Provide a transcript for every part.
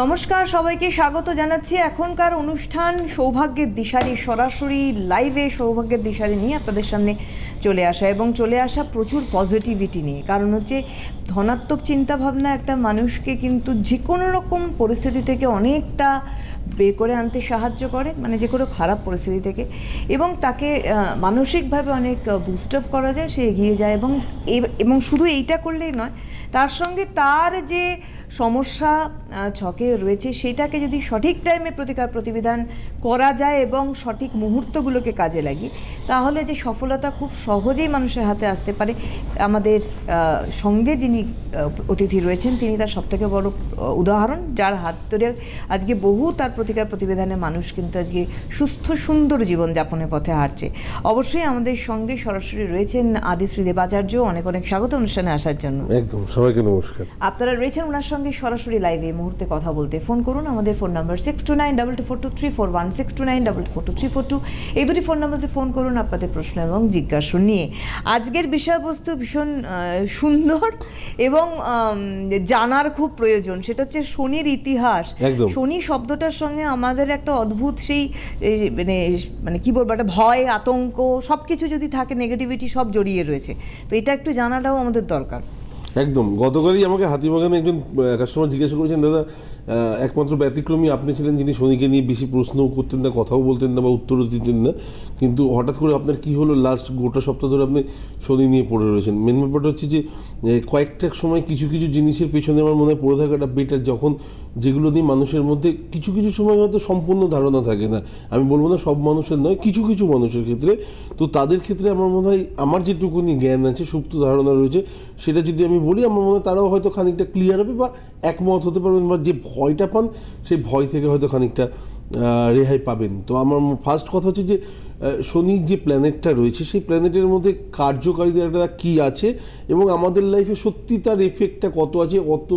নমস্কার, সবাইকে স্বাগত জানাচ্ছি। এখনকার অনুষ্ঠান সৌভাগ্যের দিশারি, সরাসরি লাইভে সৌভাগ্যের দিশারি নিয়ে আপনাদের সামনে চলে আসা এবং চলে আসা প্রচুর পজিটিভিটি নিয়ে। কারণ হচ্ছে, ধনাত্মক চিন্তাভাবনা একটা মানুষকে কিন্তু যে কোনো রকম পরিস্থিতি থেকে অনেকটা বের করে আনতে সাহায্য করে মানে যে কোনো খারাপ পরিস্থিতি থেকে। এবং তাকে মানসিকভাবে অনেক বুস্ট আপ করা যায়, সে এগিয়ে যায় এবং এবং শুধু এইটা করলেই নয়, তার সঙ্গে তার যে সমস্যা ছকে রয়েছে সেটাকে যদি সঠিক টাইমে প্রতিকার প্রতিবিধান করা যায় এবং সঠিক মুহূর্তগুলোকে কাজে লাগিয়ে তাহলে যে সফলতা খুব সহজেই মানুষের হাতে আসতে পারে। আমাদের সঙ্গে যিনি অতিথি রয়েছেন তিনি তার সবথেকে বড় উদাহরণ। যার হাত ধরে আজকে বহু তার প্রতিকার প্রতিবেদনে মানুষ কিন্তু আজকে সুস্থ সুন্দর জীবনযাপনের পথে হাঁটছে। অবশ্যই আমাদের সঙ্গে সরাসরি রয়েছেন আদিশ্রী দেবাচার্য। অনেক অনেক স্বাগত অনুষ্ঠানে আসার জন্য। একদম সবাইকে নমস্কার। আপনারা রয়েছেন ওনার সঙ্গে সরাসরি লাইভে এই মুহূর্তে কথা বলতে ফোন করুন। আমাদের phone number six two nine double two four two three four one six two nine double two four two three four two এই দুটি ফোন নাম্বারে ফোন করুন আপনাদের প্রশ্ন এবং জিজ্ঞাসা নিয়ে। আজকের বিষয়বস্তু ভীষণ সুন্দর এবং জানার খুব প্রয়োজন। সেটা হচ্ছে শনির ইতিহাস। শনি শব্দটার সঙ্গে আমাদের একটা অদ্ভুত সেই মানে মানে কি বলব একটা ভয় আতঙ্ক সব কিছু যদি থাকে নেগেটিভিটি সব জড়িয়ে রয়েছে। তো এটা একটু জানাটাও আমাদের দরকার। একদম। গতকালই আমাকে হাতিবাগানে একজন কাস্টমার জিজ্ঞাসা করেছেন, দাদা একমাত্র ব্যতিক্রমী আপনি ছিলেন যিনি শনিকে নিয়ে বেশি প্রশ্নও করতেন না, কথাও বলতেন না বা উত্তরও দিতেন না। কিন্তু হঠাৎ করে আপনার কি হলো? লাস্ট গোটা সপ্তাহ ধরে আপনি শনি নিয়ে পড়ে রয়েছেন। মেন ব্যাপারটা হচ্ছে যে কয়েকটা সময় কিছু কিছু জিনিসের পেছনে আমার মনে হয় পড়ে থাকাটা বেটার যখন যেগুলো নিয়ে মানুষের মধ্যে কিছু কিছু সময় হয়তো সম্পূর্ণ ধারণা থাকে না। আমি বলব না সব মানুষের নয়, কিছু কিছু মানুষের ক্ষেত্রে। তো তাদের ক্ষেত্রে আমার মনে হয়, আমার যেটুকুনি জ্ঞান আছে, সুপ্ত ধারণা রয়েছে, সেটা যদি আমি বলি, আমার মনে হয় তারাও হয়তো খানিকটা ক্লিয়ার হবে বা একমত হতে পারবেন বা যে ভয়টা পান, সেই ভয় থেকে হয়তো খানিকটা রেহাই পাবেন। তো আমার ফার্স্ট কথা হচ্ছে যে শনি শনির যে প্ল্যানেটটা রয়েছে, সেই প্ল্যানেটের মধ্যে কার্যকারিতাটা কী আছে এবং আমাদের লাইফে সত্যি তার এফেক্টটা কত আছে, অত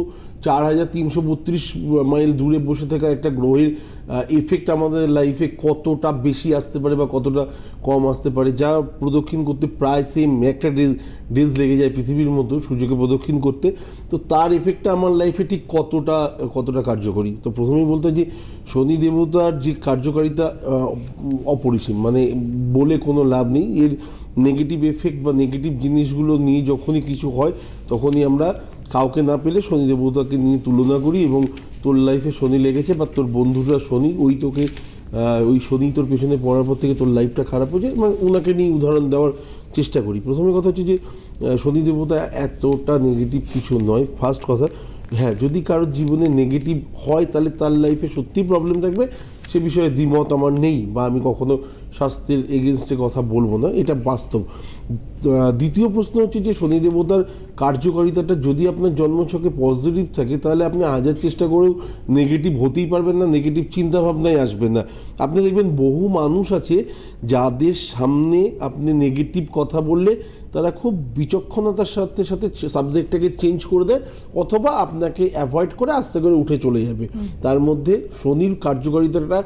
চার হাজার তিনশো বত্রিশ মাইল দূরে বসে থাকা একটা গ্রহের এফেক্ট আমাদের লাইফে কতটা বেশি আসতে পারে বা কতটা কম আসতে পারে, যা প্রদক্ষিণ করতে প্রায় সেম একটা ডেজ ডেজ লেগে যায় পৃথিবীর মতো সূর্যকে প্রদক্ষিণ করতে। তো তার এফেক্টটা আমার লাইফে ঠিক কতটা কতটা কার্যকরী? তো প্রথমেই বলতে যে শনি দেবতার যে কার্যকারিতা অপরিসীম মানে বলে কোনো লাভ নেই। এর নেগেটিভ এফেক্ট বা নেগেটিভ জিনিসগুলো নিয়ে যখনই কিছু হয়, তখনই আমরা কাউকে না পেলে শনি দেবতাকে নিয়ে তুলনা করি এবং তোর লাইফে শনি লেগেছে বা তোর বন্ধুরা শনি, ওই তোকে ওই শনি তোর পেছনে পড়ার পর থেকে তোর লাইফটা খারাপ হয়েছে মানে ওনাকে নিয়ে উদাহরণ দেওয়ার চেষ্টা করি। প্রথমে কথা হচ্ছে যে শনি দেবতা এতটা নেগেটিভ কিছু নয়। ফার্স্ট কথা হ্যাঁ যদি কারোর জীবনে নেগেটিভ হয়, তাহলে তার লাইফে সত্যিই প্রবলেম থাকবে। সে বিষয়ে দ্বিমত আমার নেই বা আমি কখনো স্বাস্থ্যের এগেনস্টে কথা বলব না এটা বাস্তব। দ্বিতীয় প্রশ্ন হচ্ছে যে শনি দেবতার কার্যকারিতাটা যদি আপনার জন্মছকে পজিটিভ থাকে তাহলে আপনি হাজার চেষ্টা করেও নেগেটিভ হতেই পারবেন না নেগেটিভ চিন্তাভাবনায় আসবেন না। আপনি দেখবেন বহু মানুষ আছে যাদের সামনে আপনি নেগেটিভ কথা বললে তারা খুব বিচক্ষণতার সাথে সাথে সাবজেক্টটাকে চেঞ্জ করে দেয় অথবা আপনাকে অ্যাভয়েড করে আস্তে করে উঠে চলে যাবে। তার মধ্যে শনির কার্যকারিতাটা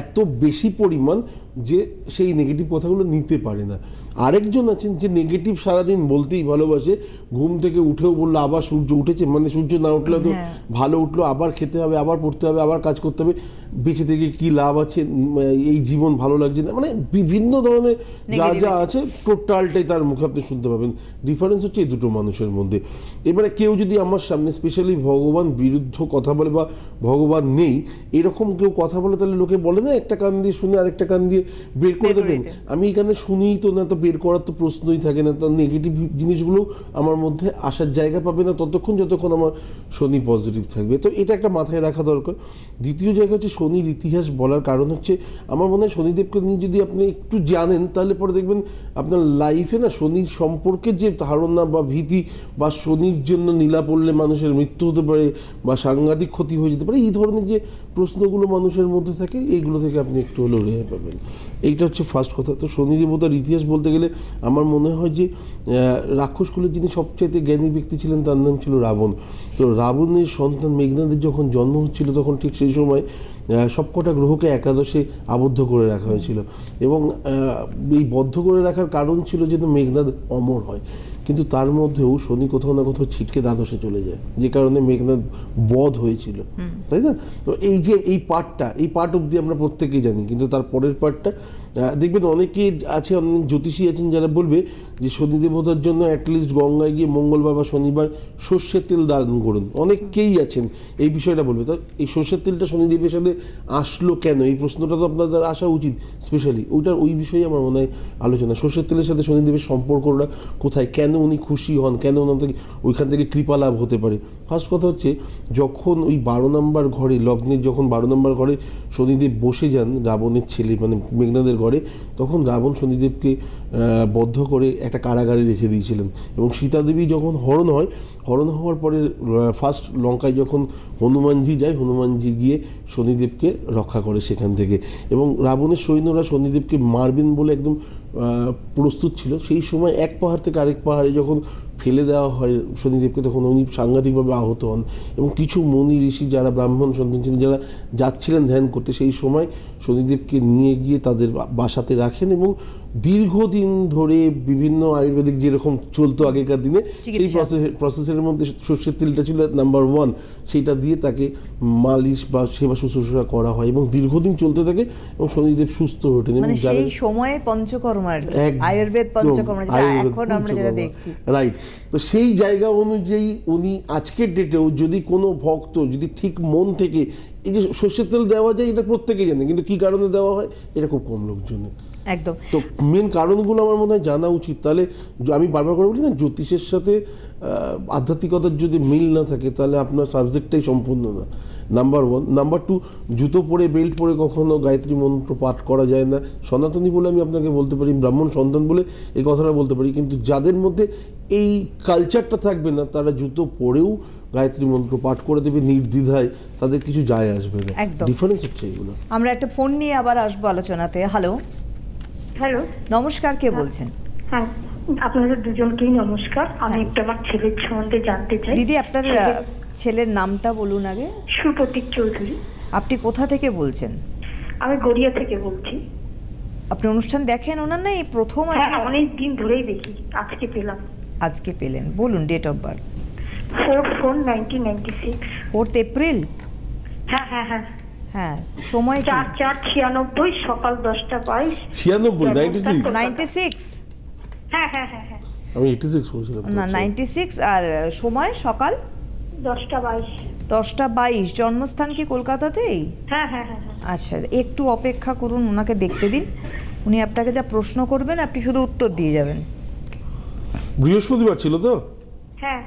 এত বেশি পরিমাণ যে সেই নেগেটিভ কথাগুলো নিতে পারে না। আরেকজন আছেন যে নেগেটিভ সারাদিন বলতেই ভালোবাসে। ঘুম থেকে উঠেও বলল আবার সূর্য উঠেছে। মানে সূর্য না উঠলে তো হ্যাঁ। ভালো উঠল আবার খেতে হবে আবার পড়তে হবে আবার কাজ করতে হবে। বেঁচে থেকে কি লাভ আছে? এই জীবন ভালো লাগছে না। মানে বিভিন্ন ধরনের যা যা আছে টোটালটাই তার মুখে আপনি শুনতে পাবেন। ডিফারেন্স হচ্ছে এই দুটো মানুষের মধ্যে। এবারে কেউ যদি আমার সামনে স্পেশালি ভগবান বিরুদ্ধ কথা বলে বা ভগবান নেই এরকম কেউ কথা বলে তাহলে লোকে বলে না একটা কান দিয়ে শুনে আরেকটা কান দিয়ে বের করে দেবেন। আমি এখানে শুনিই তো না তো বের করার তো প্রশ্নই থাকে না। তো নেগেটিভ জিনিসগুলো আমার মধ্যে আসার জায়গা পাবে না। ততক্ষণ যতক্ষণ আমার শনি পজিটিভ থাকবে। তো এটা একটা মাথায় রাখা দরকার। দ্বিতীয় জায়গা হচ্ছে শনির ইতিহাস বলার কারণ হচ্ছে আমার মনে হয় শনিদেবকে নিয়ে যদি আপনি একটু জানেন, তাহলে পরে দেখবেন আপনার লাইফে না শনির সম্পর্কে যে ধারণা বা ভীতি বা শনির জন্য নীলা পড়লে মানুষের মৃত্যু হতে পারে বা সাংঘাতিক ক্ষতি হয়ে যেতে পারে, এই ধরনের যে প্রশ্নগুলো মানুষের মধ্যে থাকে, এইগুলো থেকে আপনি একটু হলেও রেহাই পাবেন। এইটা হচ্ছে ফার্স্ট কথা। তো শনি দেবতার ইতিহাস বলতে গেলে আমার মনে হয় যে রাক্ষসকুলের যিনি সবচাইতে জ্ঞানী ব্যক্তি ছিলেন তার নাম ছিল রাবণ। তো রাবণের সন্তান মেঘনাদের যখন জন্ম হচ্ছিল, তখন ঠিক সেই সময় সবকটা গ্রহকে একাদশে আবদ্ধ করে রাখা হয়েছিল। এবং এই বদ্ধ করে রাখার কারণ ছিল যে মেঘনাদ অমর হয়। কিন্তু তার মধ্যেও শনি কোথাও না কোথাও ছিটকে দ্বাদশে চলে যায়। যে কারণে মেঘনাথ বধ হয়েছিল। তাই না? তো এই যে এই পার্টটা এই পার্ট অব্দি আমরা প্রত্যেকেই জানি কিন্তু তার পরের পার্টটা দেখবেন অনেকে আছে, অনেক জ্যোতিষী আছেন যারা বলবে যে শনি দেবতার জন্য অ্যাটলিস্ট গঙ্গায় গিয়ে মঙ্গলবার বা শনিবার সর্ষের তেল দান করুন। অনেকেই আছেন, এই বিষয়টা বলবে। তো এই সর্ষের তেলটা শনিদেবের সাথে আসলো কেন? এই প্রশ্নটা তো আপনাদের আসা উচিত স্পেশালি ওইটার ওই বিষয়ে আমার মনে হয় আলোচনা। সর্ষের তেলের সাথে শনিদেবের সম্পর্কটা কোথায়? কেন উনি খুশি হন? কেন ওনার থেকে ওইখান থেকে কৃপা লাভ হতে পারে? ফার্স্ট কথা হচ্ছে, যখন ওই বারো নম্বর ঘরে, লগ্নের যখন বারো নম্বর ঘরে শনিদেব বসে যান, রাবণের ছেলে মানে মেঘনাদের ঘরে, তখন রাবণ শনিদেবকে বদ্ধ করে একটা কারাগারে রেখে দিয়েছিলেন। এবং সীতাদেবী যখন হরণ হয়, হরণ হওয়ার পরে ফার্স্ট লঙ্কায় যখন হনুমানজি যায়, হনুমানজি গিয়ে শনিদেবকে রক্ষা করে সেখান থেকে। এবং রাবণের সৈন্যরা শনিদেবকে মারবেন বলে একদম প্রস্তুত ছিল। সেই সময় এক পাহাড় থেকে আরেক পাহাড়ে যখন ফেলে দেওয়া হয় শনিদেবকে, তখন উনি সাংঘাতিকভাবে আহত হন এবং কিছু মুনি ঋষি যারা ব্রাহ্মণ সন্তান ছিলেন, যারা যাচ্ছিলেন ধ্যান করতে, সেই সময় শনিদেবকে নিয়ে গিয়ে তাদের বাসাতে রাখেন এবং দীর্ঘদিন ধরে বিভিন্ন আয়ুর্বেদিক যেরকম চলতো আগেকার দিনে সেই প্রসেসের মধ্যে সর্ষের তেলটা ছিল নাম্বার ওয়ান সেইটা দিয়ে তাকে মালিশ বা সেবা শুশ্রূষা করা হয় এবং দীর্ঘদিন চলতে থাকে এবং শনিদেব সুস্থ হয়ে ওঠেন মানে এবং যারা- সেই সময়ে পঞ্চকর্মা আর আয়ুর্বেদ পঞ্চকর্মা এখন আমরা যেটা দেখছি। রাইট তো সেই জায়গা অনুযায়ী উনি আজকের ডেটেও যদি কোনো ভক্ত যদি ঠিক মন থেকে এই যে সর্ষের তেল দেওয়া যায় এটা প্রত্যেকেই জানে কিন্তু কি কারণে দেওয়া হয়? এটা খুব কম লোক জানে একদম। তো মেন কারণগুলো আমার মনে হয় জানা উচিত। তাহলে আমি বারবার করে বলি না জ্যোতিষের সাথে আধ্যাত্মিকতার যদি মিল না থাকে তাহলে আপনার সাবজেক্টটাই সম্পূর্ণ না। নাম্বার ওয়ান নাম্বার টু জুতো পরে বেল্ট পরে কখনো গায়ত্রী মন্ত্র পাঠ করা যায় না। সনাতনী বলে আমি আপনাকে বলতে পারি ব্রাহ্মণ সন্তান বলে এই কথাটা বলতে পারি। কিন্তু যাদের মধ্যে এই কালচারটা থাকবে না তারা জুতো পরেও গায়ত্রী মন্ত্র পাঠ করে দেবে নির্দ্বিধায়। তাদের কিছু যায় আসবে না। একদম। ডিফারেন্স হচ্ছে এগুলো। আমরা একটা ফোন নিয়ে আবার আসব আলোচনাতে। Hello hello. নমস্কার কে বলছেন? হ্যাঁ আপনাদের দুজনকেই নমস্কার। আমি একটু আমার ছেলের সম্বন্ধে জানতে চাই। দিদি আপনার ছেলের নামটা বলুন আগে। সুপ্রতীক চৌধুরী। আপনি কোথা থেকে বলছেন? আমি গড়িয়া থেকে বলছি। আপনি অনুষ্ঠান দেখেন ওনার না? এই প্রথম হ্যাঁ আজকে অনেক দিন ধরেই দেখি। আজকে পেলাম। আজকে পেলেন। বলুন date of birth four four nineteen ninety six fourth April হ্যাঁ হ্যাঁ হ্যাঁ। হ্যাঁ সময় চার চার ছিয়ানব্বই সকাল দশটা বাইশ। ছিয়ানব্বই নাইনটি সিক্স নাইনটি সিক্স হ্যাঁ হ্যাঁ হ্যাঁ হ্যাঁ। আমি এইটি সিক্স বলছিলাম। না নাইনটি সিক্স আর সময় সকাল? দশটা বাইশ। দশটা বাইশ। জন্মস্থান কি কলকাতাতেই? হ্যাঁ হ্যাঁ হ্যাঁ হ্যাঁ। আচ্ছা একটু অপেক্ষা করুন ওনাকে দেখতে দিন। উনি আপনাকে যা প্রশ্ন করবেন আপনি শুধু উত্তর দিয়ে যাবেন। বৃহস্পতিবার ছিল তো? হ্যাঁ।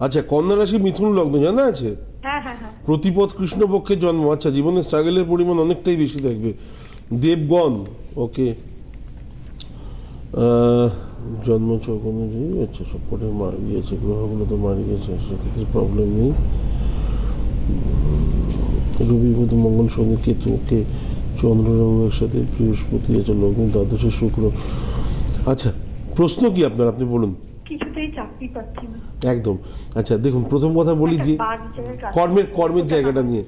আচ্ছা কন্যা রাশি মিথুন লগ্ন জানা আছে? হ্যাঁ হ্যাঁ হ্যাঁ। প্রতিপদ কৃষ্ণপক্ষের জন্ম আচ্ছা জীবনে স্ট্রাগলের পরিমাণ অনেকটাই বেশি থাকবে। দেবগণ ওকে। জন্ম চোখ অনুযায়ী আচ্ছা সব কটাই মারা গিয়েছে গ্রহগুলো তো মারা গিয়েছে সেক্ষেত্রে প্রবলেম নেই। রবি বুধ মঙ্গল শনি কেতু ওকে। চন্দ্র রবি একসাথে বৃহস্পতি আছে লগ্ন দ্বাদশে শুক্র। আচ্ছা প্রশ্ন কি আপনার? আপনি বলুন। চাকরি পাচ্ছি না। একদম। আচ্ছা দেখুন প্রথম কথা বলি যে একটা কর্মের কর্মের জায়গাটা নিয়ে।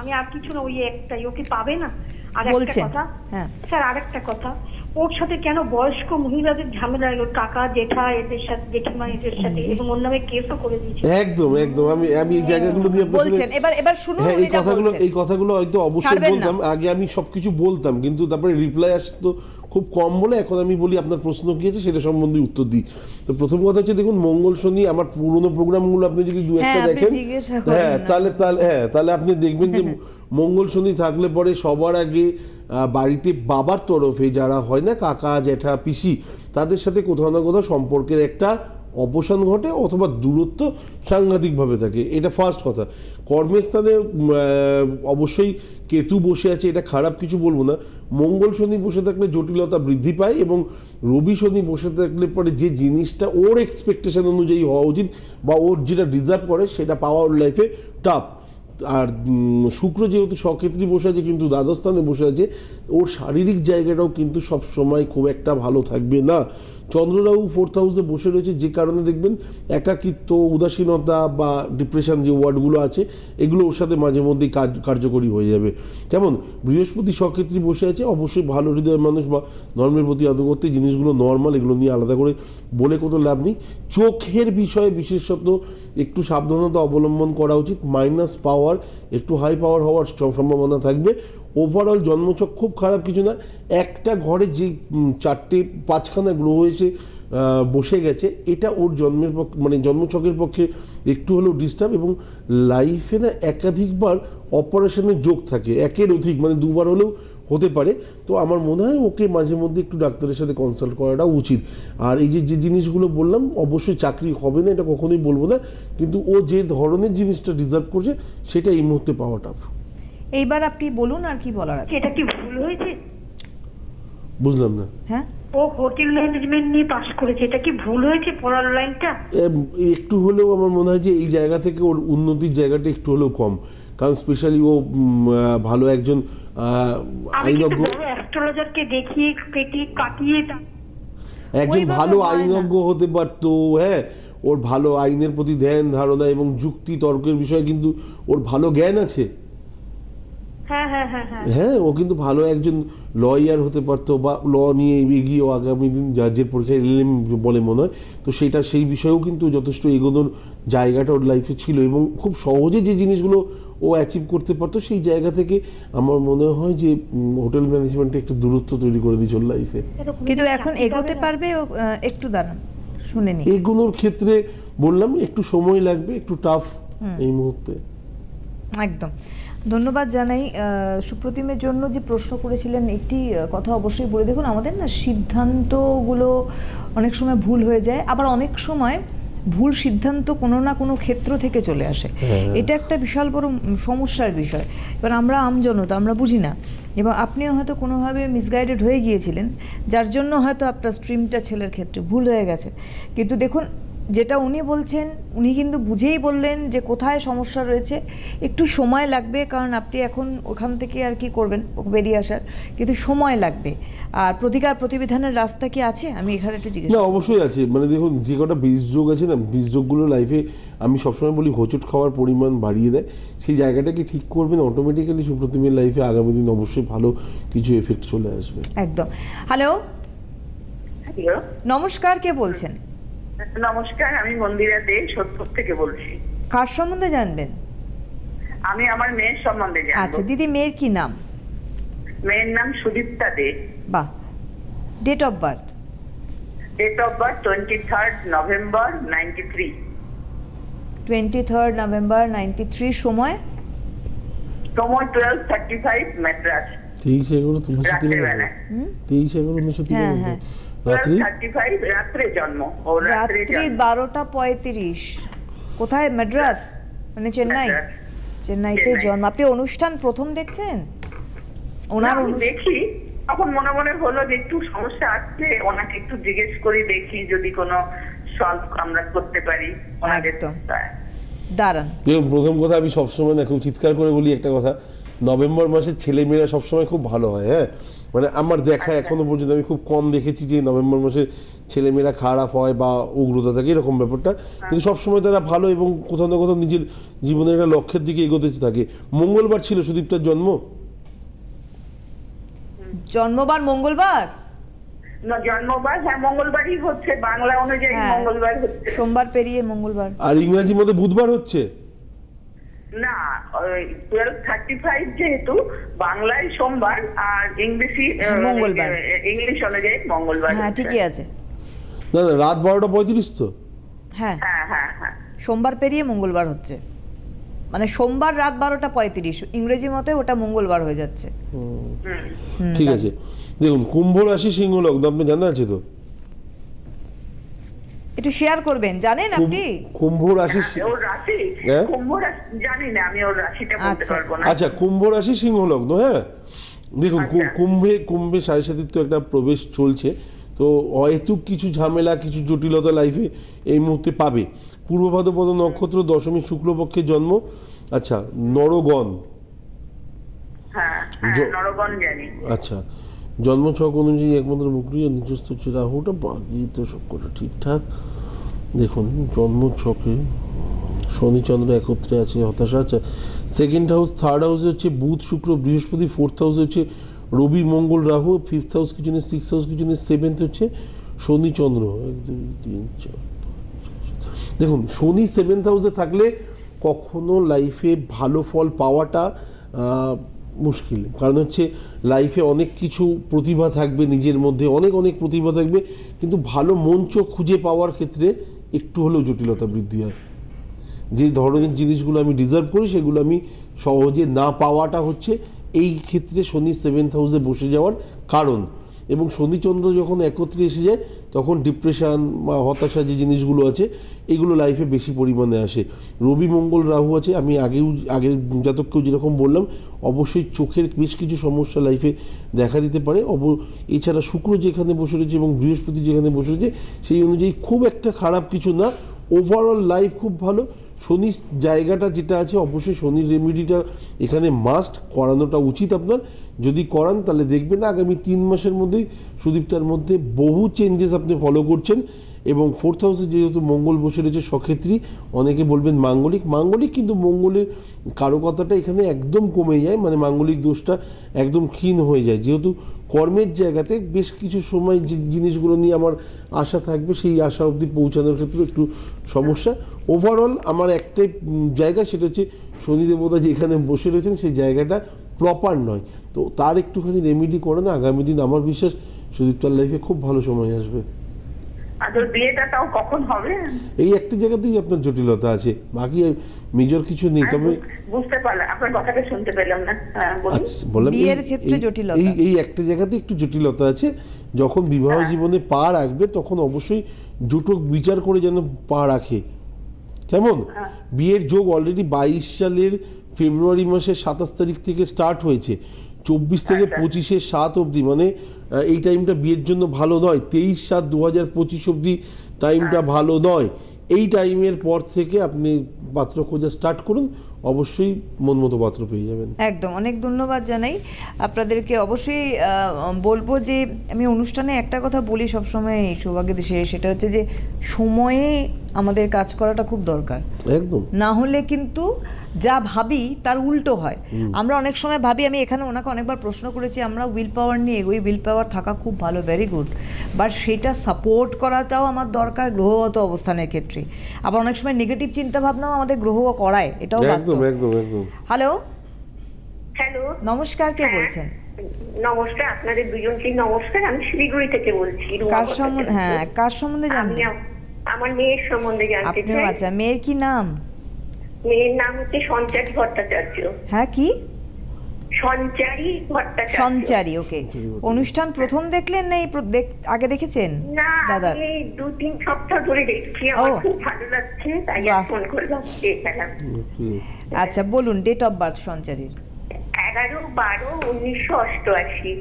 আমি আর কিছু না ওই একটাই। ওকে পাবে না? আর একটা কথা হ্যাঁ। স্যার আরেকটা কথা। ওর সাথে কেন বয়স্ক মহিলাদের ঝামেলা ওর কাকা জেঠা এদের সাথে জেঠিমা এদের সাথে এবং ওর নামে কেসও করে দিয়েছে। একদম একদম। আমি আমি এই জায়গাগুলো নিয়ে বলছেন। এবার এবার শুনুন হ্যাঁ এই কথাগুলো এই কথাগুলো হয়তো অবশ্যই বলতাম। আগে আমি সবকিছু বলতাম কিন্তু তারপরে রিপ্লাই আসতো খুব কম বলে এখন আমি বলি আপনার প্রশ্ন কি আছে সেটা সম্বন্ধে উত্তর দিই। তো প্রথম কথা হচ্ছে দেখুন মঙ্গল শনি আমার পুরনো প্রোগ্রামগুলো আপনি যদি দু একটা হ্যাঁ, দেখেন হ্যাঁ তাহলে তাহলে হ্যাঁ তাহলে আপনি দেখবেন যে মঙ্গল শনি থাকলে পরে সবার আগে আহ, বাড়িতে বাবার তরফে যারা হয় না কাকা জ্যাঠা পিসি তাদের সাথে কোথাও না কোথাও সম্পর্কের একটা অবসান ঘটে অথবা দূরত্ব সাংঘাতিকভাবে থাকে। এটা ফার্স্ট কথা। কর্মস্থানে অবশ্যই কেতু বসে আছে, এটা খারাপ কিছু বলব না। মঙ্গল শনি বসে থাকলে জটিলতা বৃদ্ধি পায় এবং রবি শনি বসে থাকলে পরে যে জিনিসটা ওর এক্সপেকটেশন অনুযায়ী হওয়া উচিত বা ওর যেটা ডিজার্ভ করে, সেটা পাওয়া ওর লাইফে টাফ আর শুক্র যেহেতু সক্ষেত্রী বসে আছে, কিন্তু দ্বাদস্থানে বসে আছে, ওর শারীরিক জায়গাটাও কিন্তু সব সময় খুব একটা ভালো থাকবে না। চন্দ্ররাহু ফোর্থ হাউসে বসে রয়েছে, যে কারণে দেখবেন একাকিত্ব, উদাসীনতা বা ডিপ্রেশন যে ওয়ার্ডগুলো আছে, এগুলো ওর সাথে মাঝে মধ্যেই কাজ, কার্যকরী হয়ে যাবে। কেমন? বৃহস্পতি সক্ষেত্রী বসে আছে, অবশ্যই ভালো হৃদয়ের মানুষ বা ধর্মের প্রতি আনুগত্য জিনিসগুলো নর্মাল এগুলো নিয়ে আলাদা করে বলে কোনো লাভ নেই। চোখের বিষয়ে বিশেষত একটু সাবধানতা অবলম্বন করা উচিত মাইনাস পাওয়ার একটু হাই পাওয়ার হওয়ার সম্ভাবনা থাকবে। ওভারঅল জন্মচক খুব খারাপ কিছু না। একটা ঘরে যে চারটে, পাঁচখানা গ্রহ এসে বসে গেছে, এটা ওর জন্মের পক্ষে মানে জন্মচকের পক্ষে একটু হলেও ডিস্টার্ব এবং লাইফে না একাধিকবার অপারেশনের যোগ থাকে, একের অধিক মানে দুবার হলেও হতে পারে। তো আমার মনে হয় ওকে মাঝে মধ্যে একটু ডাক্তারের সাথে কনসাল্ট করাটা উচিত। আর এই যে যে জিনিসগুলো বললাম অবশ্যই চাকরি হবে না এটা কখনোই বলব না। কিন্তু ও যে ধরনের জিনিসটা ডিজার্ভ করছে সেটা এই মুহূর্তে পাওয়া টাফ এইবার আপনি বলুন আর কি বলার আছে। এটা কি ভুল হয়েছে? বুঝলাম না। হ্যাঁ? ও হোটেল ম্যানেজমেন্ট নিয়ে পাশ করেছে এটা কি ভুল হয়েছে পড়ার লাইনটা? একটু হলেও আমার মনে হয় যে এই জায়গা থেকে ওর উন্নতির জায়গাটা একটু হলেও কম। কারণ স্পেশালি ও ভালো একজন আইনজ্ঞ অ্যাস্ট্রোলজারকে দেখিয়ে কেটে কাটিয়ে একজন ভালো আইনজ্ঞ হতে পারতো হ্যাঁ। ওর ভালো আইনের প্রতি ধ্যান ধারণা এবং যুক্তি তর্কের বিষয়ে কিন্তু ওর ভালো জ্ঞান আছে। হ্যাঁ হ্যাঁ হ্যাঁ হ্যাঁ। হ্যাঁ ও কিন্তু ভালো একজন লয়ার হতে পারতো বা ল নিয়ে এগিয়ে আগামী দিন জাজের পরীক্ষায় এলএম বলে মনে হয়। তো সেটা সেই বিষয়েও কিন্তু যথেষ্ট এগোনোর জায়গাটা ওর লাইফে ছিল এবং খুব সহজে যে জিনিসগুলো ও অ্যাচিভ করতে পারতো সেই জায়গা থেকে আমার মনে হয় যে হোটেল ম্যানেজমেন্টে একটু দূরত্ব তৈরি করে দিয়েছে ওর লাইফে কিন্তু এখন এগোতে পারবে ও, একটু দাঁড়ান শুনে নি এগুলোর ক্ষেত্রে বললাম একটু সময় লাগবে একটু টাফ এই মুহূর্তে। একদম। ধন্যবাদ জানাই সুপ্রতিমের জন্য যে প্রশ্ন করেছিলেন একটি কথা অবশ্যই বলে দেখুন আমাদের না সিদ্ধান্তগুলো অনেক সময় ভুল হয়ে যায় আবার অনেক সময় ভুল সিদ্ধান্ত কোনো না কোনো ক্ষেত্র থেকে চলে আসে। এটা একটা বিশাল বড় সমস্যার বিষয়। এবার আমরা আমজনতা আমরা বুঝি না। এবং আপনিও হয়তো কোনোভাবে মিসগাইডেড হয়ে গিয়েছিলেন যার জন্য হয়তো আপনার স্ট্রিমটা ছেলের ক্ষেত্রে ভুল হয়ে গেছে। কিন্তু দেখুন যেটা উনি বলছেন উনি কিন্তু বুঝেই বললেন যে কোথায় সমস্যা রয়েছে। একটু সময় লাগবে কারণ আপনি এখন ওখান থেকে আর কি করবেন বেরিয়ে আসার কিন্তু সময় লাগবে। আর প্রতিকার প্রতিবিধানের রাস্তা কি আছে? আমি এখানে একটু জিজ্ঞেস না অবশ্যই আছে। মানে দেখুন যে কটা বীজ যোগ আছে না বীজ যোগগুলো লাইফে আমি সবসময় বলি হোঁচট খাওয়ার পরিমাণ বাড়িয়ে দেয়। সেই জায়গাটাকে ঠিক করবেন অটোমেটিক্যালি সুপ্রতিমের লাইফে আগামী দিন অবশ্যই ভালো কিছু এফেক্ট চলে আসবে। একদম। হ্যালো হ্যালো নমস্কার কে বলছেন? নমস্কার আমি মন্দিরা দে সোদপুর থেকে বলছি। কার সম্বন্ধে জানবেন? আমি আমার মেয়ের সম্বন্ধে আচ্ছা দিদি মেয়ের কি নাম? মেয়ের নাম সুদীপ্তা দে। বাহ। Date of birth date of birth twenty third November ninety three twenty third November ninety three সময় সময় টুয়েলভ থার্টি ফাইভ ম্যাড্রাস তেইশ এগারো তিরানব্বই তেইশ এগারো উনিশশো হ্যাঁ, তিরানব্বই হ্যাঁ। রাত্রি? রাত্রে জন্ম। রাত্রি বারোটা পঁয়ত্রিশ। কোথায়? মাদ্রাস? মানে চেন্নাই? চেন্নাইতে জন্ম। আপনি অনুষ্ঠান প্রথম দেখছেন? ওনার আমি দেখি। তখন মনে মনে হলো যে একটু সমস্যা আছে ওনাকে একটু জিজ্ঞেস করি দেখি যদি কোনো সলভ আমরা করতে পারি ওনাদের। দাঁড়ান। প্রথম কথা আমি সবসময় না খুব চিৎকার করে বলি একটা কথা। নভেম্বর মাসে ছেলে মেয়েরা সবসময় খুব ভালো হয় হ্যাঁ? মানে আমার দেখা এখনও পর্যন্ত আমি খুব কম দেখেছি যে নভেম্বর মাসে ছেলেমেয়েরা খারাপ হয় বা উগ্রতা থাকে এরকম ব্যাপারটা। কিন্তু সবসময় তারা ভালো এবং কোথাও না কোথাও নিজের জীবনের একটা লক্ষ্যের দিকে এগোতে থাকে। মঙ্গলবার ছিল সুদীপটার জন্ম? জন্মবার মঙ্গলবার? না, জন্মবার হ্যাঁ মঙ্গলবারই হচ্ছে বাংলা অনুযায়ী হ্যাঁ। মঙ্গলবার সোমবার পেরিয়ে মঙ্গলবার। আর ইংরাজি মধ্যে বুধবার হচ্ছে? না টুয়েলভ থার্টি ফাইভ যেহেতু বাংলায় সোমবার আর ইংলিশই হ্যাঁ, মঙ্গলবার। ইংলিশ অনুযায়ী মঙ্গলবার হ্যাঁ ঠিকই আছে। না রাত বারোটা পঁয়ত্রিশ তো? হ্যাঁ। হ্যাঁ হ্যাঁ হ্যাঁ। সোমবার পেরিয়ে মঙ্গলবার হচ্ছে। মানে সোমবার রাত বারোটা পঁয়ত্রিশ ইংরেজি মতে ওটা মঙ্গলবার হয়ে যাচ্ছে। হুম। ঠিক আছে। দেখুন কুম্ভ রাশি সিংহ লগ্ন আপনি জানা আছে তো? একটু শেয়ার করবেন জানেন আপনি? কুম্ভ রাশি ওর রাশি? হ্যাঁ? কুম্ভ রাশি জানি না আমি ওর রাশিটা বলতে আচ্ছা। পারব না। আচ্ছা কুম্ভ রাশি সিংহ লগ্ন হ্যাঁ? দেখুন আচ্ছা। কুম্ভে কুম্ভে সাড়ে সাতির তো একটা প্রবেশ চলছে তো অহেতুক কিছু ঝামেলা কিছু জটিলতা লাইফে এই মুহূর্তে পাবে। পূর্ব ভাদ্রপদ নক্ষত্র দশমী শুক্লপক্ষের জন্ম আচ্ছা নরগণ। হ্যাঁ হ্যাঁ নরগণ জানি। আচ্ছা জন্ম ছক অনুযায়ী একমাত্র বকরি নিজস্ব হচ্ছে রাহুটা সব কটা ঠিকঠাক। দেখুন জন্ম ছকে শনিচন্দ্র একত্রে আছে, হতাশা আচ্ছা সেকেন্ড হাউস থার্ড হাউসে হচ্ছে বুধ, শুক্র, বৃহস্পতি ফোর্থ হাউসে হচ্ছে রবি, মঙ্গল, রাহু ফিফথ হাউস কিছু নেই সিক্স হাউস কিছু নেই সেভেন্থ হচ্ছে শনি চন্দ্র এক, দুই, তিন, চার। দেখুন, শনি সেভেন্থ হাউসে থাকলে কখনো লাইফে ভালো ফল পাওয়াটা মুশকিল। কারণ হচ্ছে লাইফে অনেক কিছু প্রতিভা থাকবে নিজের মধ্যে, অনেক অনেক প্রতিভা থাকবে, কিন্তু ভালো মঞ্চ খুঁজে পাওয়ার ক্ষেত্রে একটু হলেও জটিলতা বৃদ্ধি হয়। যে ধরনের জিনিসগুলো আমি ডিজার্ভ করি, সেগুলো আমি সহজে না পাওয়াটা হচ্ছে এই ক্ষেত্রে শনি সেভেন্থ হাউসে বসে যাওয়ার কারণ। এবং শনিচন্দ্র যখন একত্রে এসে যায়, তখন ডিপ্রেশন বা হতাশা যে জিনিসগুলো আছে, এগুলো লাইফে বেশি পরিমাণে আসে। রবি, মঙ্গল, রাহু আছে, আমি আগেও আগের জাতককেও যেরকম বললাম, অবশ্যই চোখের বেশ কিছু সমস্যা লাইফে দেখা দিতে পারে। অব, এছাড়া শুক্র যেখানে বসে রয়েছে এবং বৃহস্পতি যেখানে বসে রয়েছে, সেই অনুযায়ী খুব একটা খারাপ কিছু না। ওভারঅল লাইফ খুব ভালো। শনির জায়গাটা যেটা আছে, অবশ্যই শনির রেমেডিটা এখানে মাস্ট করানোটা উচিত আপনার। যদি করান, তাহলে দেখবেন আগামী তিন মাসের মধ্যেই সুদীপ্তার মধ্যে বহু চেঞ্জেস আপনি ফলো করছেন। এবং ফোর্থ হাউসে যেহেতু মঙ্গল বসে রয়েছে সক্ষেত্রী, অনেকে বলবেন মাঙ্গলিক। মাঙ্গলিক কিন্তু মঙ্গলের কারকতাটা এখানে একদম কমে যায় মানে মাঙ্গলিক দোষটা একদম ক্ষীণ হয়ে যায়। যেহেতু কর্মের জায়গাতে বেশ কিছু সময় যে জিনিসগুলো নিয়ে আমার আশা থাকবে, সেই আশা অবধি পৌঁছানোর ক্ষেত্রে একটু সমস্যা। ওভারঅল আমার একটাই জায়গা সেটা হচ্ছে শনি দেবতা যেখানে বসে রয়েছেন, সেই জায়গাটা প্রপার নয়। তো তার একটুখানি রেমিডি করে না, আগামী দিন আমার বিশ্বাস সুদীপ্তার লাইফে খুব ভালো সময় আসবে। এই একটা জায়গাতেই আপনার জটিলতা আছে। বাকি মেজর কিছু নেই তবে বুঝতে পারলাম আপনার কথাটা শুনতে পেলাম না। হ্যাঁ আচ্ছা বললাম বিয়ের ক্ষেত্রে জটিলতা। এই এই একটা জায়গাতে একটু জটিলতা আছে। যখন বিবাহ জীবনে পা রাখবে তখন অবশ্যই জুটো বিচার করে যেন পা রাখে। কেমন? বিয়ের যোগ অলরেডি বাইশ সালের ফেব্রুয়ারি মাসের সাতাশ তারিখ থেকে স্টার্ট হয়েছে। চব্বিশ থেকে পঁচিশে সাত অবধি মানে এই টাইমটা বিয়ের জন্য ভালো নয়। তেইশ সাত দু হাজার পঁচিশ অবধি টাইমটা ভালো নয়। এই টাইমের পর থেকে আপনি পাত্র খোঁজা স্টার্ট করুন। অবশ্যই মন মতো পাত্র পেয়ে যাবেন। একদম অনেক ধন্যবাদ জানাই। আপনাদেরকে অবশ্যই বলব যে আমি অনুষ্ঠানে একটা কথা বলি সবসময় এই সৌভাগ্য দেশে সেটা হচ্ছে যে সময়ে আমাদের কাজ করাটা খুব দরকার। একদম। না হলে কিন্তু যা ভাবি তার উল্টো হয়। আমরা অনেক সময় ভাবি আমি এখানে ওনাকে অনেকবার প্রশ্ন করেছি আমরা উইল পাওয়ার নিয়ে এগোই উইল পাওয়ার থাকা খুব ভালো ভেরি গুড বাট সেটা সাপোর্ট করাটাও আমার দরকার গ্রহগত অবস্থানের ক্ষেত্রে। আবার অনেক সময় নেগেটিভ চিন্তা ভাবনাও আমাদের গ্রহ করায় এটাও বাস্তব। হ্যালো হ্যালো নমস্কার কে হ্যাঁ। বলছেন? নমস্কার আপনাদের দুজনকেই নমস্কার। আমি শিলিগুড়ি থেকে বলছি কার সম্বন্ধে? হ্যাঁ কার সম্বন্ধে আমি আমার মেয়ের সম্বন্ধে জানতে চাই। আচ্ছা মেয়ের কি নাম? মেয়ের নাম হচ্ছে সঞ্চারী ভট্টাচার্য। হ্যাঁ কি? সঞ্চারী ভট্টাচার্য। সঞ্চারী ওকে অনুষ্ঠান প্রথম দেখলেন না এই আগে দেখেছেন? না আমি দু তিন সপ্তাহ ধরে দেখছি আমার খুব ভালো লাগছে তাই ফোন করলাম দেখলাম আচ্ছা বলুন ডেট অফ বার্থ সঞ্চারীর? এগারো বারো উনিশশো অষ্টআশি।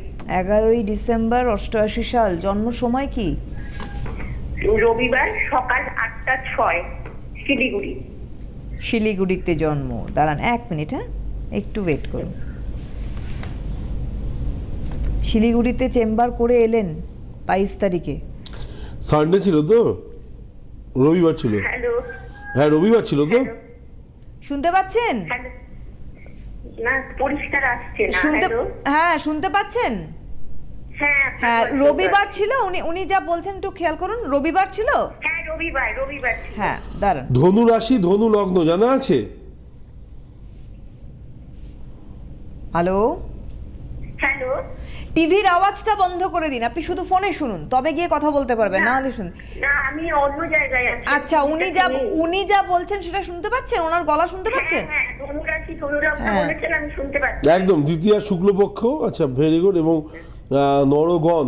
এগারোই ডিসেম্বর অষ্টআশি সাল জন্ম সময় কি? রবিবার সকাল আটটা ছয় শিলিগুড়ি। শিলিগুড়িতে জন্ম। দাঁড়ান এক মিনিট হ্যাঁ? একটু ওয়েট করুন। শিলিগুড়িতে চেম্বার করে এলেন বাইশ তারিখে। সানডে ছিল তো? রবিবার ছিল। হ্যাঁ রবিবার ছিল তো? শুনতে পাচ্ছেন? হ্যালো না পরিষ্কার আসছে না। শুনতে হ্যাঁ শুনতে পাচ্ছেন? হ্যাঁ হ্যাঁ রবিবার ছিল? উনি উনি যা বলছেন একটু খেয়াল করুন রবিবার ছিল? হ্যাঁ রবিবার রবিবার ছিল। হ্যাঁ দাঁড়ান। ধনু রাশি ধনু লগ্ন জানা আছে? হ্যালো? হ্যালো টিভির আওয়াজটা বন্ধ করে দিন। আপনি শুধু ফোনে শুনুন তবে গিয়ে কথা বলতে পারবেন না হলে শুনুন। না আমি অন্য জায়গায় আছি। আচ্ছা উনি যা উনি যা বলছেন সেটা শুনতে পাচ্ছেন? ওনার গলা শুনতে পাচ্ছেন? হ্যাঁ হ্যাঁ ধনুরাশি ধনুরাশি হ্যাঁ। বলেছেন আমি শুনতে পাচ্ছি। একদম দ্বিতীয় শুক্লপক্ষ আচ্ছা ভেরি গুড এবং নরগণ।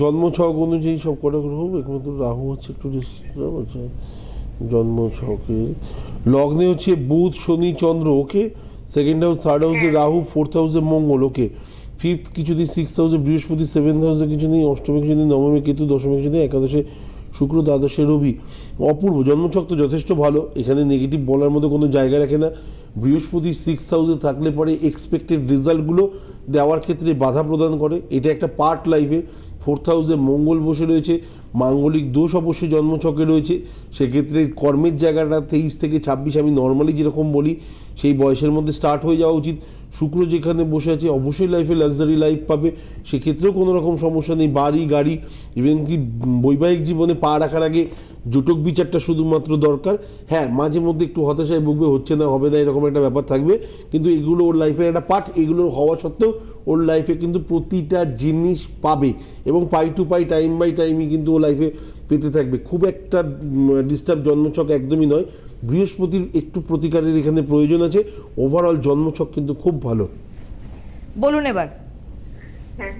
জন্ম ছক অনুযায়ী সব কটা গ্রহ একমাত্র রাহু হচ্ছে একটু আছে জন্ম ছকের। লগ্নে হচ্ছে Budh Shani Chandra okay? Second house third হাউসে রাহু ফোর্থ হাউসে মঙ্গল ওকে? ফিফথ কিছুদিন সিক্স হাউসে বৃহস্পতি সেভেন্থ হাউসে কিছুদিন অষ্টমী কিছুদিন নবমী কেতু, দশমী কিছুদিন একাদশে শুক্র, দ্বাদশে রবি। অপূর্ব, জন্মছক তো যথেষ্ট ভালো। এখানে নেগেটিভ বলার মতো কোনো জায়গা রাখে না। বৃহস্পতি সিক্স হাউসে থাকলে পরে এক্সপেক্টেড রেজাল্টগুলো দেওয়ার ক্ষেত্রে বাধা প্রদান করে। এটা একটা পার্ট লাইফে ফোর্থ হাউসে মঙ্গল বসে রয়েছে। মাঙ্গলিক দোষ অবশ্যই জন্মছকে রয়েছে। সেক্ষেত্রে কর্মের জায়গাটা তেইশ থেকে ছাব্বিশ আমি নর্মালি যেরকম বলি, সেই বয়সের মধ্যে স্টার্ট হয়ে যাওয়া উচিত। শুক্র যেখানে বসে আছে, অবশ্যই লাইফে লাক্সারি লাইফ পাবে। সেক্ষেত্রেও কোনো রকম সমস্যা নেই, বাড়ি, গাড়ি ইভেন কি বৈবাহিক জীবনে পা রাখার আগে জুটক বিচারটা শুধুমাত্র দরকার। হ্যাঁ মাঝে মধ্যে একটু হতাশায় ভুগবে, হচ্ছে না, হবে না, এরকম একটা ব্যাপার থাকবে। কিন্তু এগুলো ওর লাইফের একটা পার্ট এগুলো হওয়া সত্ত্বেও ওর লাইফে কিন্তু প্রতিটা জিনিস পাবে। এবং পাই টু পাই টাইম বাই টাইমই কিন্তু ও লাইফে পেতে থাকবে। খুব একটা ডিস্টার্ব জন্মছক একদমই নয়। বৃহস্পতির একটু প্রতিকারের এখানে প্রয়োজন আছে। ওভারঅল জন্মছক কিন্তু খুব ভালো। বলুন এবার। হ্যাঁ।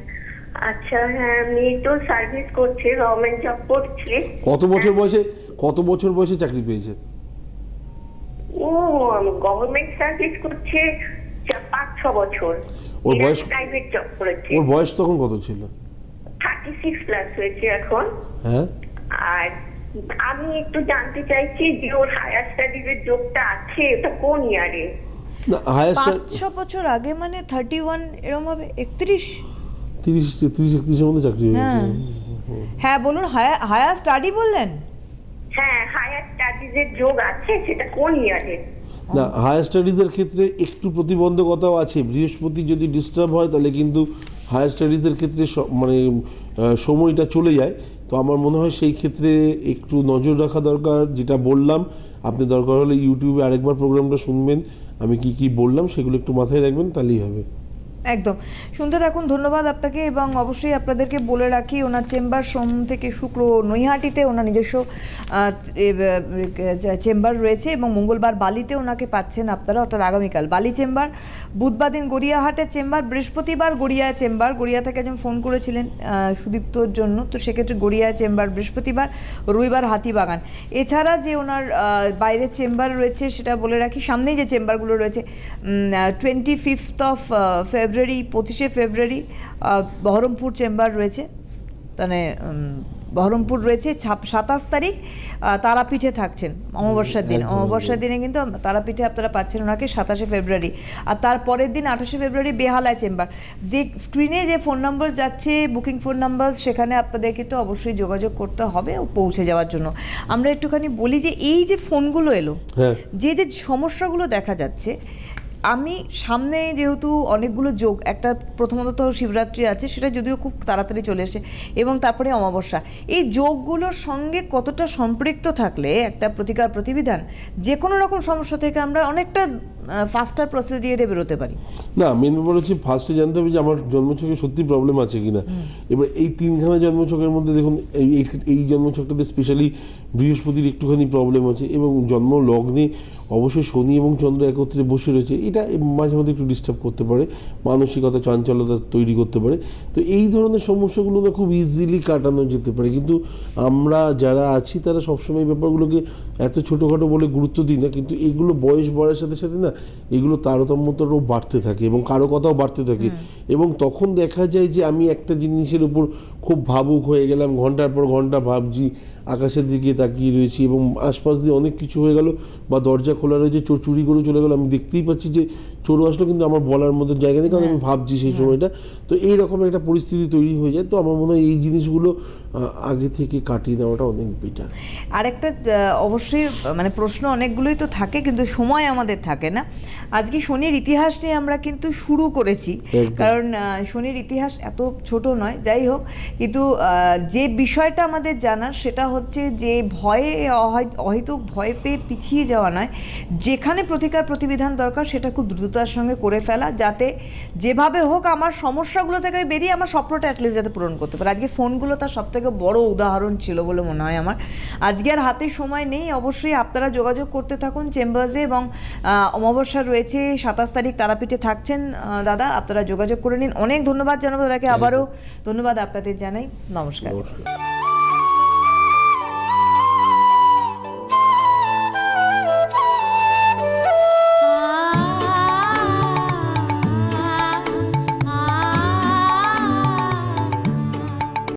আচ্ছা হ্যাঁ মেয়ে তো সার্ভিস করছে গভর্নমেন্ট জব করছে। কত বছর বয়সে কত বছর বয়সে চাকরি পেয়েছে? ও গভর্নমেন্ট সার্ভিস করছে পাঁচ ছ বছর। ওর বয়স- প্রাইভেট জব করেছে। ওর বয়স তখন কত ছিল? থার্টি সিক্স প্লাস হয়েছে এখন। হ্যাঁ? আর আমি একটু জানতে চাইছি যে ওর হায়ার স্টাডিজের যোগটা আছে ওটা কোন ইয়ারে হায়ার পাঁচ ছ বছর আগে মানে থার্টি ওয়ান এরম হবে একত্রিশ? তিরিশ তিরিশ একত্রিশের মধ্যে চাকরি হ্যাঁ হয়েছে হ্যাঁ। বলুন হায়া- হায়ার স্টাডি বললেন? হ্যাঁ হায়ার স্টাডিজের যোগ আছে সেটা কোন ইয়ারে না হায়ার স্টাডিজের ক্ষেত্রে একটু প্রতিবন্ধকতাও আছে। বৃহস্পতি যদি ডিস্টার্ব হয় তাহলে কিন্তু হায়ার স্টাডিজের ক্ষেত্রে মানে আহ, সময়টা চলে যায়। তো আমার মনে হয় সেই ক্ষেত্রে একটু নজর রাখা দরকার, যেটা বললাম। আপনি দরকার হলে ইউটিউবে আরেকবার প্রোগ্রামটা শুনবেন। আমি কি কি বললাম সেগুলো একটু মাথায় রাখবেন, তাহলেই হবে। একদম। শুনতে থাকুন, ধন্যবাদ আপনাকে এবং অবশ্যই আপনাদেরকে বলে রাখি, ওনার চেম্বার সোম থেকে শুক্র নৈহাটিতে ওনার নিজস্ব চেম্বার রয়েছে এবং মঙ্গলবার বালিতে ওনাকে পাচ্ছেন আপনারা, অর্থাৎ আগামীকাল। বালি চেম্বার, বুধবার দিন গড়িয়াহাটের চেম্বার, বৃহস্পতিবার গড়িয়া চেম্বার। গড়িয়া থেকে একজন ফোন করেছিলেন সুদীপ্তর জন্য। তো সেক্ষেত্রে গড়িয়া চেম্বার, বৃহস্পতিবার, রবিবার হাতিবাগান। এছাড়া যে ওনার বাইরের চেম্বার রয়েছে সেটা বলে রাখি, সামনেই যে চেম্বারগুলো রয়েছে টোয়েন্টি ফিফথ অফ ফেব্রুয়ারি পঁচিশে ফেব্রুয়ারি বহরমপুর চেম্বার রয়েছে। মানে বহরমপুর রয়েছে সাতাশ তারিখ তারাপীঠে থাকছেন অমাবস্যার দিন। অমাবস্যার দিনে কিন্তু তারাপীঠে আপনারা পাচ্ছেন ওনাকে সাতাশে ফেব্রুয়ারি। আর তার পরের দিন আঠাশে ফেব্রুয়ারি বেহালায় চেম্বার। যে স্ক্রিনে যে ফোন নম্বর যাচ্ছে বুকিং ফোন নাম্বার সেখানে আপনাদের কিন্তু অবশ্যই যোগাযোগ করতে হবে ও পৌঁছে যাওয়ার জন্য। আমরা একটুখানি বলি যে এই যে ফোনগুলো এলো হ্যাঁ। যে যে সমস্যাগুলো দেখা যাচ্ছে আমি সামনে যেহেতু অনেকগুলো যোগ একটা প্রথমত তো শিবরাত্রি আছে সেটা যদিও খুব তাড়াতাড়ি চলে এসে এবং তারপরে অমাবস্যা। এই যোগগুলোর সঙ্গে কতটা সম্পৃক্ত থাকলে একটা প্রতিকার প্রতিবিধান যে কোনো রকম সমস্যা থেকে আমরা অনেকটা ফাস্টার প্রসিডিয়ারে বেরোতে পারি। না মেন ব্যাপার হচ্ছে ফার্স্টে জানতে হবে যে আমার জন্মছকে সত্যি প্রবলেম আছে কিনা। এবার এই তিনখানা জন্মছকের মধ্যে দেখুন এই- এই- এই জন্মছকটাতে স্পেশালি বৃহস্পতির একটুখানি প্রবলেম আছে এবং জন্ম লগ্নে অবশ্যই শনি এবং চন্দ্র একত্রে বসে রয়েছে এটা মাঝে মধ্যে একটু ডিস্টার্ব করতে পারে মানসিকতা চাঞ্চলতা তৈরি করতে পারে। তো এই ধরনের সমস্যাগুলো না খুব ইজিলি কাটানো যেতে পারে। কিন্তু আমরা যারা আছি তারা সবসময় এই ব্যাপারগুলোকে এত ছোটোখাটো বলে গুরুত্ব দিই না। কিন্তু এগুলো বয়স বাড়ার সাথে সাথে না এগুলো তারতম্যতারও বাড়তে থাকে এবং কারও কথাও বাড়তে থাকে। এবং তখন দেখা যায় যে আমি একটা জিনিসের উপর খুব ভাবুক হয়ে গেলাম ঘণ্টার পর ঘণ্টা ভাবছি আকাশের দিকে তাকিয়ে রয়েছি এবং আশপাশ দিয়ে অনেক কিছু হয়ে গেল বা দরজা খোলা রয়েছে চোর চুরি করে চলে গেলো। আমি দেখতেই পাচ্ছি যে চোর আসলো কিন্তু আমার বলার মতো জায়গা নেই কারণ আমি ভাবছি সেই সময়টা। তো এইরকম একটা পরিস্থিতি তৈরি হয়ে যায়। তো আমার মনে হয় এই জিনিসগুলো আগে থেকে কাটিয়ে নেওয়াটা অনেক বেটার আরেকটা অবশ্যই মানে প্রশ্ন অনেকগুলোই তো থাকে কিন্তু সময় আমাদের থাকে না। আজকে শনির ইতিহাস নিয়ে আমরা কিন্তু শুরু করেছি। কারণ শনির ইতিহাস এত ছোট নয় যাই হোক। কিন্তু যে বিষয়টা আমাদের জানার সেটা হচ্ছে যে ভয়ে অহৈ- অহেতুক ভয় পেয়ে পিছিয়ে যাওয়া নয়। যেখানে প্রতিকার প্রতিবিধান দরকার সেটা খুব দ্রুততার সঙ্গে করে ফেলা যাতে যেভাবে হোক আমার সমস্যাগুলো থেকে বেরিয়ে আমার স্বপ্নটা অ্যাটলিস্ট যাতে পূরণ করতে পারে। আজকে ফোনগুলো তার সব থেকে বড় উদাহরণ ছিল বলে মনে হয় আমার। আজকে আর হাতে সময় নেই অবশ্যই আপনারা যোগাযোগ করতে থাকুন চেম্বার্সে এবং অমাবস্যা রয়েছে সাতাশ তারিখ তারাপীঠে থাকছেন দাদা আপনারা যোগাযোগ করে নিন। অনেক ধন্যবাদ জানাব দাদাকে আবারও ধন্যবাদ আপনাদের জানাই। নমস্কার।